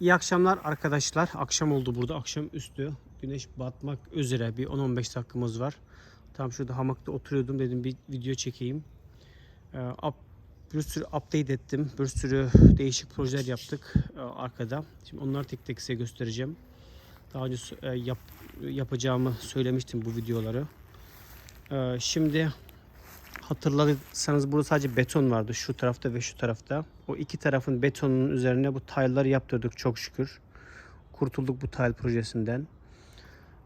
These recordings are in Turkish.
İyi akşamlar arkadaşlar. Akşam oldu burada. Akşam üstü. Güneş batmak üzere. Bir 10-15 dakikamız var. Tam şurada hamakta oturuyordum. Dedim bir video çekeyim. Ee, bir sürü update ettim. Bir sürü değişik projeler yaptık e, arkada. Şimdi onları tek tek size göstereceğim. Daha önce e, yap, yapacağımı söylemiştim bu videoları. Ee, şimdi hatırlarsanız burada sadece beton vardı şu tarafta ve şu tarafta. O iki tarafın betonunun üzerine bu tile'ları yaptırdık çok şükür. Kurtulduk bu tile projesinden.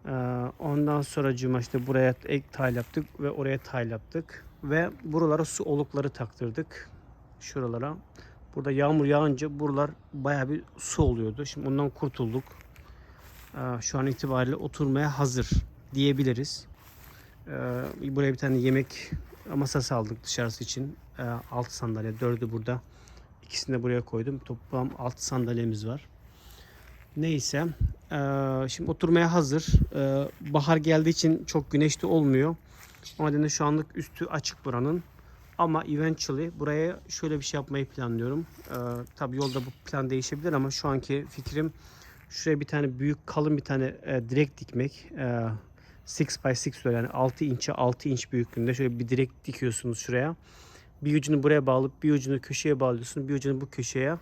Ee, ondan sonra cuma işte buraya ek tile yaptık ve oraya tile yaptık. Ve buralara su olukları taktırdık. Şuralara. Burada yağmur yağınca buralar baya bir su oluyordu. Şimdi ondan kurtulduk. Ee, şu an itibariyle oturmaya hazır diyebiliriz. Ee, buraya bir tane yemek masası aldık dışarısı için. Ee, 6 sandalye, 4'ü burada. İkisini de buraya koydum. Toplam 6 sandalyemiz var. Neyse. ee, şimdi oturmaya hazır. Ee, bahar geldiği için çok güneşli olmuyor. O nedenle şu anlık üstü açık buranın. Ama eventually buraya şöyle bir şey yapmayı planlıyorum. Ee, tabii yolda bu plan değişebilir ama şu anki fikrim şuraya bir tane büyük kalın bir tane e, direk dikmek. E, 6 by 6 böyle yani 6 inçe 6 inç büyüklüğünde şöyle bir direk dikiyorsunuz şuraya. Bir ucunu buraya bağlayıp bir ucunu köşeye bağlıyorsunuz. Bir ucunu bu köşeye.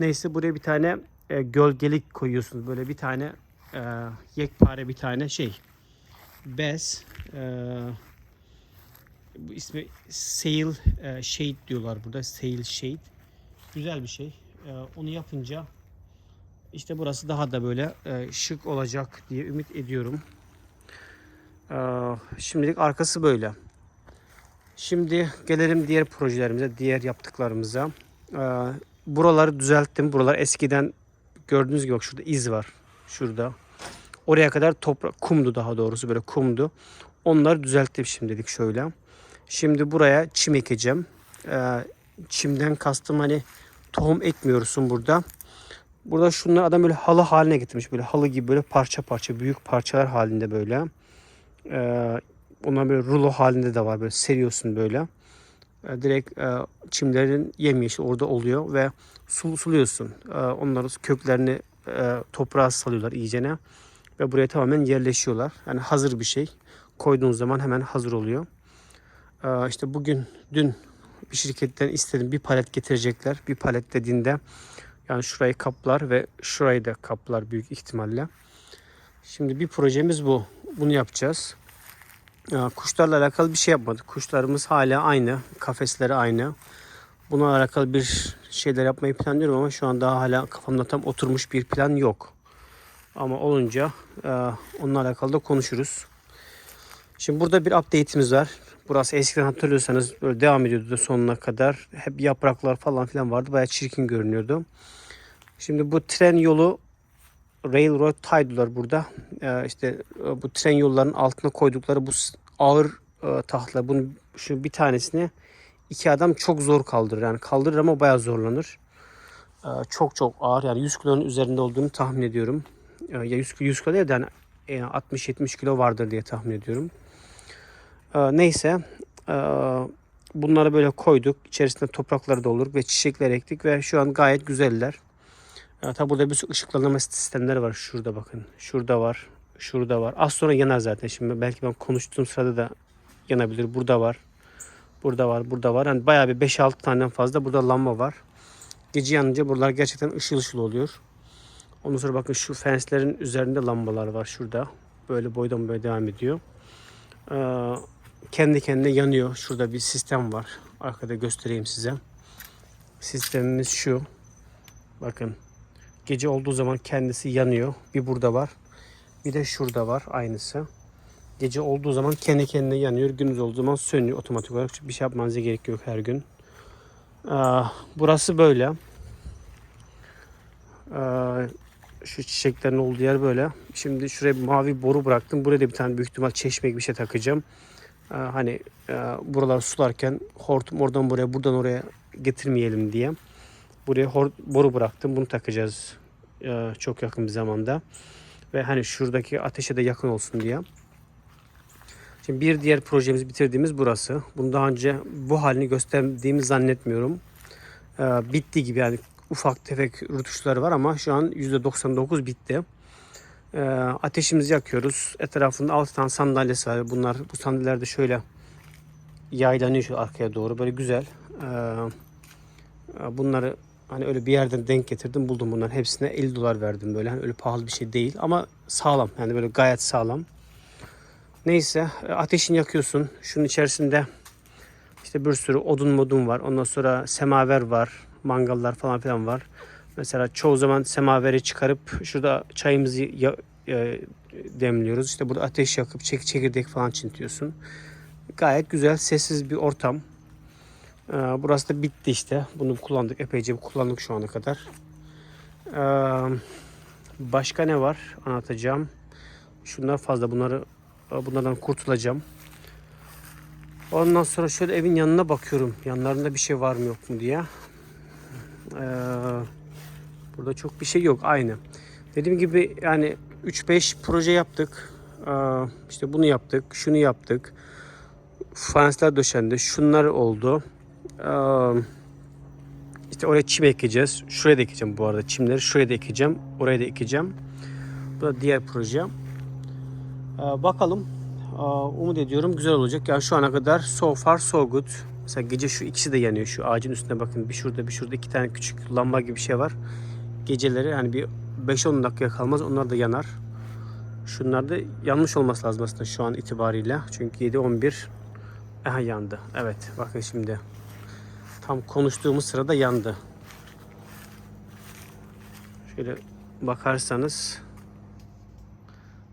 Neyse buraya bir tane e, gölgelik koyuyorsunuz. Böyle bir tane e, yekpare bir tane şey. Bez. E, bu ismi Sail e, Shade diyorlar burada. Sail Shade. Güzel bir şey. E, onu yapınca işte burası daha da böyle e, şık olacak diye ümit ediyorum. Ee, Şimdilik arkası böyle. Şimdi gelelim diğer projelerimize, diğer yaptıklarımıza. Ee, Buraları düzelttim. Buralar eskiden gördüğünüz gibi bak şurada iz var. Şurada. Oraya kadar toprak, kumdu daha doğrusu böyle kumdu. Onları düzelttim şimdilik şöyle. Şimdi buraya çim ekeceğim. Ee, Çimden kastım hani tohum ekmiyorsun burada. Burada şunları adam böyle halı haline getirmiş. Böyle halı gibi böyle parça parça büyük parçalar halinde böyle. Ee, onlar böyle rulo halinde de var. Böyle seriyorsun böyle. Ee, direkt e, çimlerin yemyeşil orada oluyor ve sul suluyorsun. Ee, onları köklerini e, toprağa salıyorlar iyicene ve buraya tamamen yerleşiyorlar. Yani hazır bir şey. Koyduğunuz zaman hemen hazır oluyor. Ee, işte bugün dün bir şirketten istedim bir palet getirecekler. Bir palet dediğinde yani şurayı kaplar ve şurayı da kaplar büyük ihtimalle. Şimdi bir projemiz bu. Bunu yapacağız. Kuşlarla alakalı bir şey yapmadık. Kuşlarımız hala aynı. Kafesleri aynı. Buna alakalı bir şeyler yapmayı planlıyorum ama şu an daha hala kafamda tam oturmuş bir plan yok. Ama olunca e, onunla alakalı da konuşuruz. Şimdi burada bir update'imiz var. Burası eskiden hatırlıyorsanız böyle devam ediyordu da sonuna kadar. Hep yapraklar falan filan vardı. Bayağı çirkin görünüyordu. Şimdi bu tren yolu railroad taydılar burada. Ee, işte e, bu tren yollarının altına koydukları bu ağır e, tahtlar. Bunun şu bir tanesini iki adam çok zor kaldırır. Yani kaldırır ama bayağı zorlanır. Ee, çok çok ağır. Yani 100 kilonun üzerinde olduğunu tahmin ediyorum. Ee, ya 100, 100 kilo değil de yani e, 60-70 kilo vardır diye tahmin ediyorum. Ee, neyse. Ee, bunları böyle koyduk. İçerisinde toprakları doldurduk ve çiçekler ektik ve şu an gayet güzeller. Ya, tabi burada bir sürü ışıklandırma sistemleri var. Şurada bakın. Şurada var. Şurada var. Az sonra yanar zaten. Şimdi belki ben konuştuğum sırada da yanabilir. Burada var. Burada var. Burada var. Yani bayağı bir 5-6 taneden fazla burada lamba var. Gece yanınca buralar gerçekten ışıl ışıl oluyor. Ondan sonra bakın şu fenslerin üzerinde lambalar var şurada. Böyle boydan boya devam ediyor. Ee, kendi kendine yanıyor. Şurada bir sistem var. Arkada göstereyim size. Sistemimiz şu. Bakın. Gece olduğu zaman kendisi yanıyor. Bir burada var. Bir de şurada var aynısı. Gece olduğu zaman kendi kendine yanıyor. Gündüz olduğu zaman sönüyor otomatik olarak. Bir şey yapmanıza gerek yok her gün. Aa, burası böyle. Aa, şu çiçeklerin olduğu yer böyle. Şimdi şuraya bir mavi boru bıraktım. Buraya da bir tane büyük ihtimal çeşme bir şey takacağım. Aa, hani buralar sularken hortum oradan buraya buradan oraya getirmeyelim diye. Buraya boru bıraktım. Bunu takacağız e, çok yakın bir zamanda. Ve hani şuradaki ateşe de yakın olsun diye. Şimdi bir diğer projemizi bitirdiğimiz burası. Bunu daha önce bu halini gösterdiğimi zannetmiyorum. E, bitti gibi yani ufak tefek rutuşları var ama şu an %99 bitti. Ee, ateşimizi yakıyoruz. Etrafında 6 tane sandalyesi var. Bunlar bu sandalyeler de şöyle yaylanıyor şu arkaya doğru. Böyle güzel. Bunları hani öyle bir yerden denk getirdim. Buldum bunların hepsine 50 dolar verdim böyle. Hani öyle pahalı bir şey değil ama sağlam. Yani böyle gayet sağlam. Neyse e, ateşini yakıyorsun. Şunun içerisinde işte bir sürü odun modun var. Ondan sonra semaver var. Mangallar falan filan var. Mesela çoğu zaman semaveri çıkarıp şurada çayımızı ya- e, demliyoruz. İşte burada ateş yakıp çek çekirdek falan çintiyorsun. Gayet güzel sessiz bir ortam. Ee, burası da bitti işte. Bunu kullandık. Epeyce kullandık şu ana kadar. Ee, başka ne var anlatacağım. Şunlar fazla. Bunları bunlardan kurtulacağım. Ondan sonra şöyle evin yanına bakıyorum. Yanlarında bir şey var mı yok mu diye. Ee, burada çok bir şey yok. Aynı. Dediğim gibi yani 3-5 proje yaptık. Ee, işte bunu yaptık. Şunu yaptık. Fayanslar döşendi. Şunlar oldu. İşte oraya çim ekeceğiz. Şuraya da ekeceğim bu arada çimleri. Şuraya da ekeceğim. Oraya da ekeceğim. Bu da diğer proje. Bakalım. Umut ediyorum güzel olacak. Yani şu ana kadar so far so good. Mesela gece şu ikisi de yanıyor. Şu ağacın üstüne bakın. Bir şurada bir şurada iki tane küçük lamba gibi bir şey var. Geceleri yani bir 5-10 dakika kalmaz. Onlar da yanar. Şunlar da yanmış olması lazım aslında şu an itibariyle. Çünkü 7-11 Aha yandı. Evet bakın şimdi. Tam konuştuğumuz sırada yandı. Şöyle bakarsanız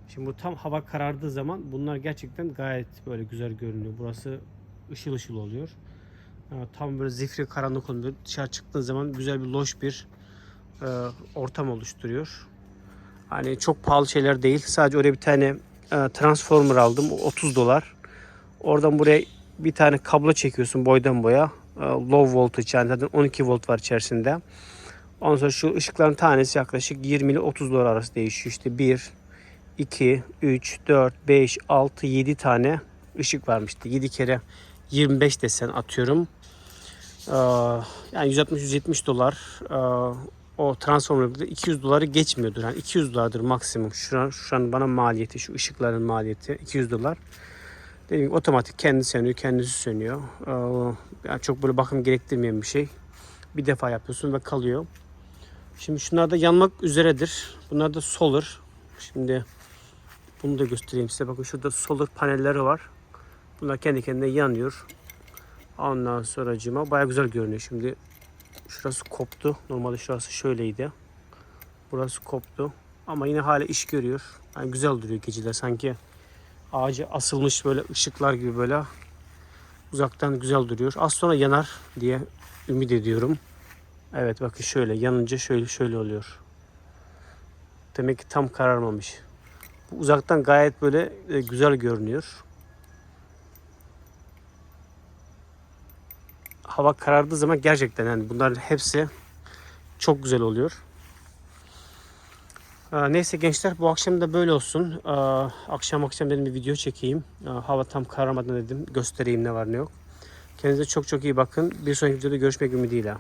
Şimdi bu tam hava karardığı zaman bunlar gerçekten gayet böyle güzel görünüyor. Burası ışıl ışıl oluyor. Ee, Tam böyle zifiri karanlık oluyor. Dışarı çıktığın zaman güzel bir loş bir e, ortam oluşturuyor. Hani çok pahalı şeyler değil. Sadece oraya bir tane e, transformer aldım. O 30 dolar. Oradan buraya bir tane kablo çekiyorsun boydan boya. E, Low voltage yani zaten 12 volt var içerisinde. Ondan sonra şu ışıkların tanesi yaklaşık 20 ile 30 dolar arası değişiyor. İşte 1, 2, 3, 4, 5, 6, 7 tane ışık varmıştı. 7 kere 25 desen atıyorum. Ee, yani 160-170 dolar. Ee, o transformer 200 doları geçmiyordur. Yani 200 dolardır maksimum. Şu an, şu an bana maliyeti, şu ışıkların maliyeti 200 dolar. Dediğim gibi otomatik kendi sönüyor, kendisi sönüyor. Ee, yani çok böyle bakım gerektirmeyen bir şey. Bir defa yapıyorsun ve kalıyor. Şimdi şunlar da yanmak üzeredir. Bunlar da solar. Şimdi bunu da göstereyim size. Bakın şurada solar panelleri var. Bunlar kendi kendine yanıyor. Ondan sonra baya güzel görünüyor. Şimdi şurası koptu. Normalde şurası şöyleydi. Burası koptu. Ama yine hala iş görüyor. Yani güzel duruyor geceler. Sanki ağacı asılmış böyle ışıklar gibi böyle uzaktan güzel duruyor. Az sonra yanar diye ümit ediyorum. Evet bakın şöyle yanınca şöyle şöyle oluyor. Demek ki tam kararmamış. Bu uzaktan gayet böyle e, güzel görünüyor. Hava karardığı zaman gerçekten yani bunların hepsi çok güzel oluyor. Aa, Neyse gençler bu akşam da böyle olsun. Aa, Akşam akşam dedim bir video çekeyim. Aa, Hava tam kararmadan dedim göstereyim ne var ne yok. Kendinize çok çok iyi bakın. Bir sonraki videoda görüşmek ümidiyle.